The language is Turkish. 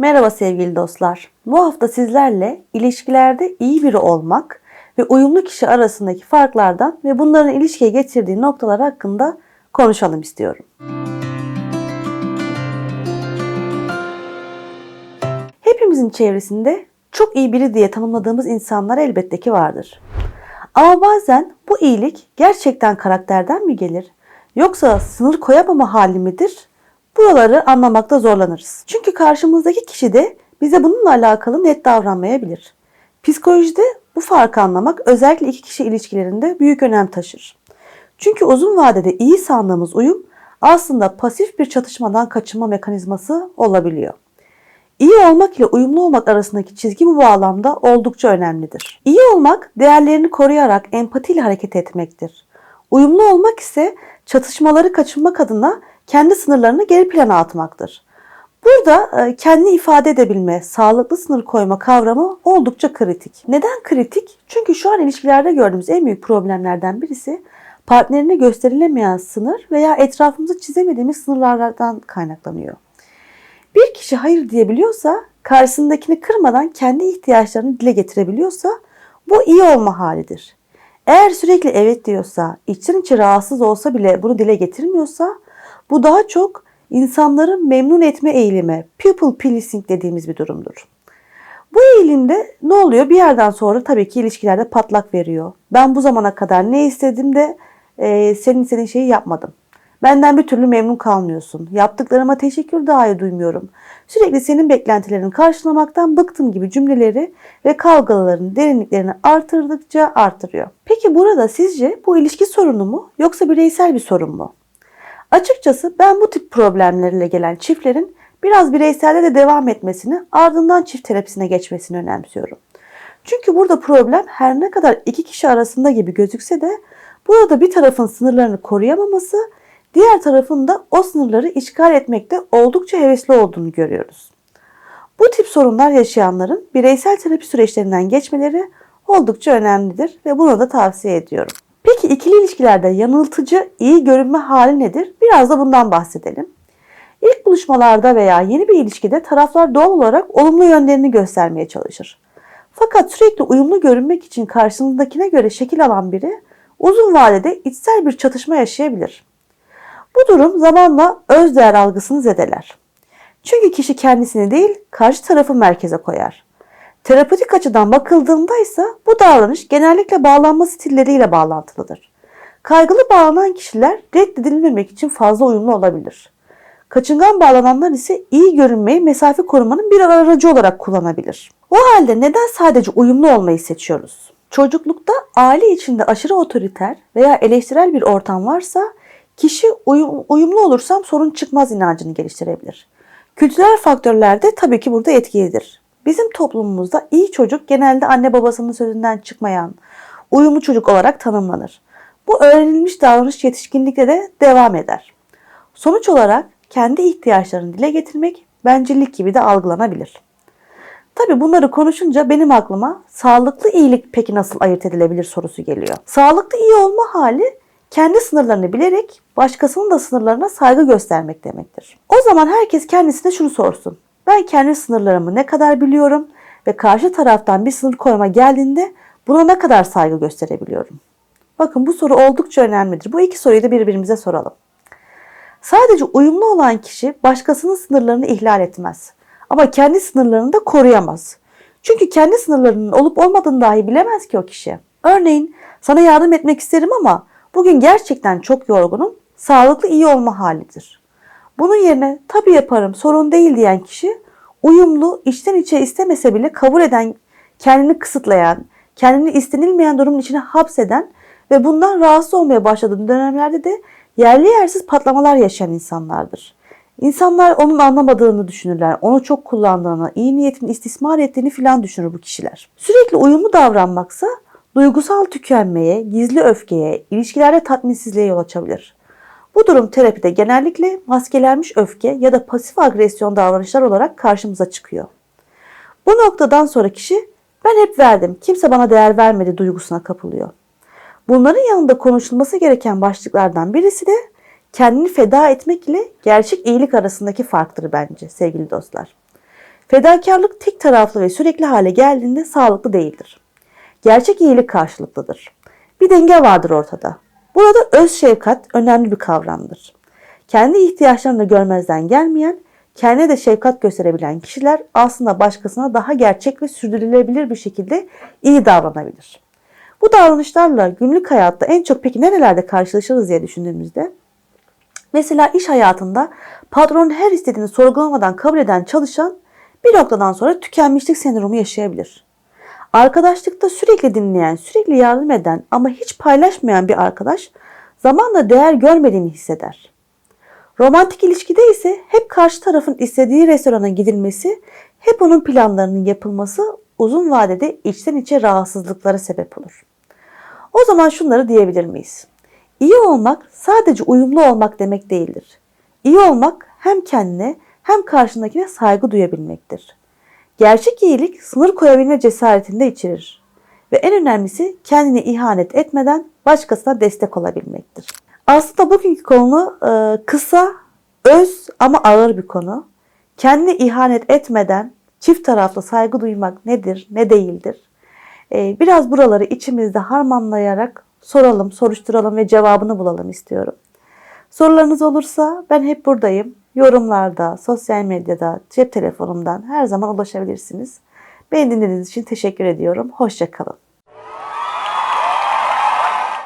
Merhaba sevgili dostlar. Bu hafta sizlerle ilişkilerde iyi biri olmak ve uyumlu kişi arasındaki farklardan ve bunların ilişkiye getirdiği noktalar hakkında konuşalım istiyorum. Hepimizin çevresinde çok iyi biri diye tanımladığımız insanlar elbette ki vardır. Ama bazen bu iyilik gerçekten karakterden mi gelir? Yoksa sınır koyamama hali midir? Buraları anlamakta zorlanırız. Çünkü karşımızdaki kişi de bize bununla alakalı net davranmayabilir. Psikolojide bu farkı anlamak özellikle iki kişi ilişkilerinde büyük önem taşır. Çünkü uzun vadede iyi sandığımız uyum aslında pasif bir çatışmadan kaçınma mekanizması olabiliyor. İyi olmak ile uyumlu olmak arasındaki çizgi bu bağlamda oldukça önemlidir. İyi olmak değerlerini koruyarak empatiyle hareket etmektir. Uyumlu olmak ise çatışmaları kaçınmak adına kendi sınırlarını geri plana atmaktır. Burada e, kendini ifade edebilme, sağlıklı sınır koyma kavramı oldukça kritik. Neden kritik? Çünkü şu an ilişkilerde gördüğümüz en büyük problemlerden birisi partnerine gösterilemeyen sınır veya etrafımızı çizemediğimiz sınırlardan kaynaklanıyor. Bir kişi hayır diyebiliyorsa, karşısındakini kırmadan kendi ihtiyaçlarını dile getirebiliyorsa bu iyi olma halidir. Eğer sürekli evet diyorsa, içten içe rahatsız olsa bile bunu dile getirmiyorsa bu daha çok insanları memnun etme eğilimi, people pleasing dediğimiz bir durumdur. Bu eğilimde ne oluyor? Bir yerden sonra tabii ki ilişkilerde patlak veriyor. Ben bu zamana kadar ne istedim de e, senin istediğin şeyi yapmadım. Benden bir türlü memnun kalmıyorsun. Yaptıklarıma teşekkür dahi duymuyorum. Sürekli senin beklentilerini karşılamaktan bıktım gibi cümleleri ve kavgaların derinliklerini artırdıkça artırıyor. Peki burada sizce bu ilişki sorunu mu yoksa bireysel bir sorun mu? Açıkçası ben bu tip problemlerle gelen çiftlerin biraz bireyselde de devam etmesini ardından çift terapisine geçmesini önemsiyorum. Çünkü burada problem her ne kadar iki kişi arasında gibi gözükse de burada bir tarafın sınırlarını koruyamaması, diğer tarafın da o sınırları işgal etmekte oldukça hevesli olduğunu görüyoruz. Bu tip sorunlar yaşayanların bireysel terapi süreçlerinden geçmeleri oldukça önemlidir ve bunu da tavsiye ediyorum. Peki ikili ilişkilerde yanıltıcı iyi görünme hali nedir? Biraz da bundan bahsedelim. İlk buluşmalarda veya yeni bir ilişkide taraflar doğal olarak olumlu yönlerini göstermeye çalışır. Fakat sürekli uyumlu görünmek için karşısındakine göre şekil alan biri uzun vadede içsel bir çatışma yaşayabilir. Bu durum zamanla özdeğer algısını zedeler. Çünkü kişi kendisini değil karşı tarafı merkeze koyar. Terapetik açıdan bakıldığında ise bu davranış genellikle bağlanma stilleriyle bağlantılıdır. Kaygılı bağlanan kişiler reddedilmemek için fazla uyumlu olabilir. Kaçıngan bağlananlar ise iyi görünmeyi mesafe korumanın bir aracı olarak kullanabilir. O halde neden sadece uyumlu olmayı seçiyoruz? Çocuklukta aile içinde aşırı otoriter veya eleştirel bir ortam varsa kişi uyum, uyumlu olursam sorun çıkmaz inancını geliştirebilir. Kültürel faktörler de tabii ki burada etkilidir. Bizim toplumumuzda iyi çocuk genelde anne babasının sözünden çıkmayan, uyumlu çocuk olarak tanımlanır. Bu öğrenilmiş davranış yetişkinlikte de devam eder. Sonuç olarak kendi ihtiyaçlarını dile getirmek bencillik gibi de algılanabilir. Tabi bunları konuşunca benim aklıma sağlıklı iyilik peki nasıl ayırt edilebilir sorusu geliyor. Sağlıklı iyi olma hali kendi sınırlarını bilerek başkasının da sınırlarına saygı göstermek demektir. O zaman herkes kendisine şunu sorsun. Ben kendi sınırlarımı ne kadar biliyorum ve karşı taraftan bir sınır koyma geldiğinde buna ne kadar saygı gösterebiliyorum? Bakın bu soru oldukça önemlidir. Bu iki soruyu da birbirimize soralım. Sadece uyumlu olan kişi başkasının sınırlarını ihlal etmez. Ama kendi sınırlarını da koruyamaz. Çünkü kendi sınırlarının olup olmadığını dahi bilemez ki o kişi. Örneğin sana yardım etmek isterim ama bugün gerçekten çok yorgunum. Sağlıklı iyi olma halidir. Bunun yerine tabii yaparım sorun değil diyen kişi uyumlu, içten içe istemese bile kabul eden, kendini kısıtlayan, kendini istenilmeyen durumun içine hapseden ve bundan rahatsız olmaya başladığı dönemlerde de yerli yersiz patlamalar yaşayan insanlardır. İnsanlar onun anlamadığını düşünürler, onu çok kullandığını, iyi niyetini istismar ettiğini filan düşünür bu kişiler. Sürekli uyumlu davranmaksa duygusal tükenmeye, gizli öfkeye, ilişkilerde tatminsizliğe yol açabilir. Bu durum terapide genellikle maskelenmiş öfke ya da pasif agresyon davranışlar olarak karşımıza çıkıyor. Bu noktadan sonra kişi ben hep verdim, kimse bana değer vermedi duygusuna kapılıyor. Bunların yanında konuşulması gereken başlıklardan birisi de kendini feda etmek ile gerçek iyilik arasındaki farktır bence sevgili dostlar. Fedakarlık tek taraflı ve sürekli hale geldiğinde sağlıklı değildir. Gerçek iyilik karşılıklıdır. Bir denge vardır ortada. Burada öz şefkat önemli bir kavramdır. Kendi ihtiyaçlarını görmezden gelmeyen, kendine de şefkat gösterebilen kişiler aslında başkasına daha gerçek ve sürdürülebilir bir şekilde iyi davranabilir. Bu davranışlarla günlük hayatta en çok peki nerelerde karşılaşırız diye düşündüğümüzde Mesela iş hayatında patronun her istediğini sorgulamadan kabul eden çalışan bir noktadan sonra tükenmişlik sendromu yaşayabilir. Arkadaşlıkta sürekli dinleyen, sürekli yardım eden ama hiç paylaşmayan bir arkadaş zamanla değer görmediğini hisseder. Romantik ilişkide ise hep karşı tarafın istediği restorana gidilmesi, hep onun planlarının yapılması uzun vadede içten içe rahatsızlıklara sebep olur. O zaman şunları diyebilir miyiz? İyi olmak sadece uyumlu olmak demek değildir. İyi olmak hem kendine hem karşındakine saygı duyabilmektir. Gerçek iyilik sınır koyabilme cesaretinde içerir. Ve en önemlisi kendine ihanet etmeden başkasına destek olabilmektir. Aslında bugünkü konu e, kısa, öz ama ağır bir konu. Kendine ihanet etmeden çift taraflı saygı duymak nedir, ne değildir? E, Biraz buraları içimizde harmanlayarak soralım, soruşturalım ve cevabını bulalım istiyorum. Sorularınız olursa ben hep buradayım. Yorumlarda, sosyal medyada, cep telefonumdan her zaman ulaşabilirsiniz. Beni dinlediğiniz için teşekkür ediyorum. Hoşçakalın.